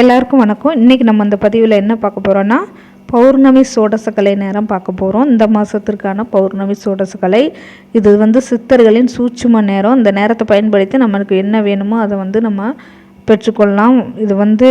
எல்லாருக்கும் வணக்கம். இன்றைக்கி நம்ம இந்த பதிவில் என்ன பார்க்க போகிறோன்னா பௌர்ணமி சோடசக்கலை நேரம் பார்க்க போகிறோம் இந்த மாதத்திற்கான பௌர்ணமி சோடசக்கலை. இது வந்து சித்தர்களின் சூட்சும நேரம். இந்த நேரத்தை பயன்படுத்தி நம்மளுக்கு என்ன வேணுமோ அதை வந்து நம்ம பெற்றுக்கொள்ளலாம். இது வந்து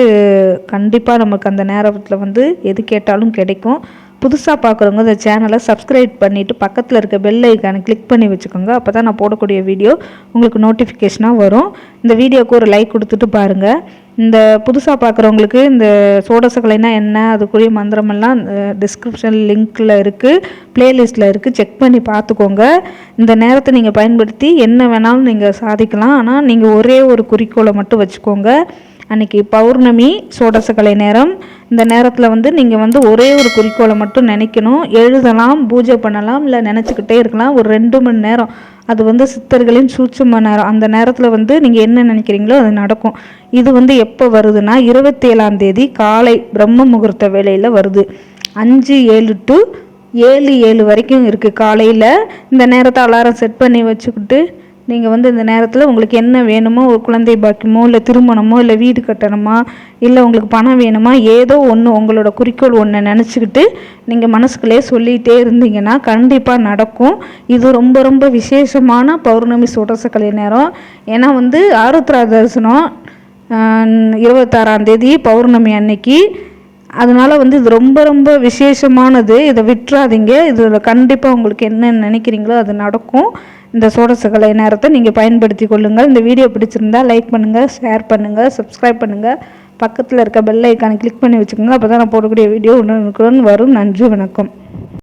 கண்டிப்பாக நமக்கு அந்த நேரத்தில் வந்து எது கேட்டாலும் கிடைக்கும். புதுசாக பார்க்குறவங்க இந்த சேனலை சப்ஸ்கிரைப் பண்ணிவிட்டு பக்கத்தில் இருக்க பெல் ஐக்கானை கிளிக் பண்ணி வச்சுக்கோங்க. அப்போ தான் நான் போடக்கூடிய வீடியோ உங்களுக்கு நோட்டிஃபிகேஷனாக வரும். இந்த வீடியோவுக்கு ஒரு லைக் கொடுத்துட்டு பாருங்கள் இந்த புதுசாக பார்க்குறவங்களுக்கு இந்த சோடசக்கலைனா என்ன அதுக்குரிய மந்திரமெல்லாம் டிஸ்கிரிப்ஷன் லிங்க்கில் இருக்குது ப்ளேலிஸ்ட்டில் இருக்குது செக் பண்ணி பார்த்துக்கோங்க இந்த நேரத்தை நீங்கள் பயன்படுத்தி என்ன வேணாலும் நீங்கள் சாதிக்கலாம். ஆனால் நீங்கள் ஒரே ஒரு குறிக்கோளை மட்டும் வச்சுக்கோங்க. அன்றைக்கி பௌர்ணமி சோடசக்கலை நேரம். இந்த நேரத்தில் வந்து நீங்கள் வந்து ஒரே ஒரு குறிக்கோளை மட்டும் நினைக்கணும். எழுதலாம் பூஜை பண்ணலாம் இல்லை நினச்சிக்கிட்டே இருக்கலாம். ஒரு ரெண்டு மணி நேரம். அது வந்து சித்தர்களின் சூட்சம நேரம். அந்த நேரத்தில் வந்து நீங்கள் என்ன நினைக்கிறீங்களோ அது நடக்கும். இது வந்து எப்போ வருதுன்னா இருபத்தி ஏழாம் தேதி காலை பிரம்ம முகூர்த்த வேலையில் வருது. அஞ்சு ஏழு டு ஏழு ஏழு வரைக்கும் இருக்குது காலையில் இந்த நேரத்தை அலாரம் செட் பண்ணி வச்சுக்கிட்டு நீங்கள் வந்து இந்த நேரத்தில் உங்களுக்கு என்ன வேணுமோ ஒரு குழந்தை பாக்கியமோ இல்லை திருமணமோ இல்லை வீடு கட்டணுமா இல்லை உங்களுக்கு பணம் வேணுமா ஏதோ ஒன்று உங்களோட குறிக்கோள் ஒன்று நினச்சிக்கிட்டு நீங்கள் மனசுக்குள்ளே சொல்லிகிட்டே இருந்தீங்கன்னா கண்டிப்பாக நடக்கும். இது ரொம்ப ரொம்ப விசேஷமான பௌர்ணமி சுடசக்கலை நேரம். ஏன்னா வந்து ஆருத்ரா தரிசனம் இருபத்தாறாம் தேதி பௌர்ணமி அன்னைக்கு. அதனால் வந்து இது ரொம்ப ரொம்ப விசேஷமானது. இதை விட்டுறாதீங்க. இதில் கண்டிப்பாக உங்களுக்கு என்ன நினைக்கிறீங்களோ அது நடக்கும். இந்த சோடசகலை நேரத்தை நீங்கள் பயன்படுத்தி கொள்ளுங்கள். இந்த வீடியோ பிடிச்சிருந்தால் லைக் பண்ணுங்கள் ஷேர் பண்ணுங்கள் சப்ஸ்கிரைப் பண்ணுங்கள் பக்கத்தில் இருக்க பெல் ஐக்கானை கிளிக் பண்ணி வச்சுக்கோங்க. அப்போ தான் நான் போடக்கூடிய வீடியோ உடனுக்குடன் வரும். நன்றி வணக்கம்.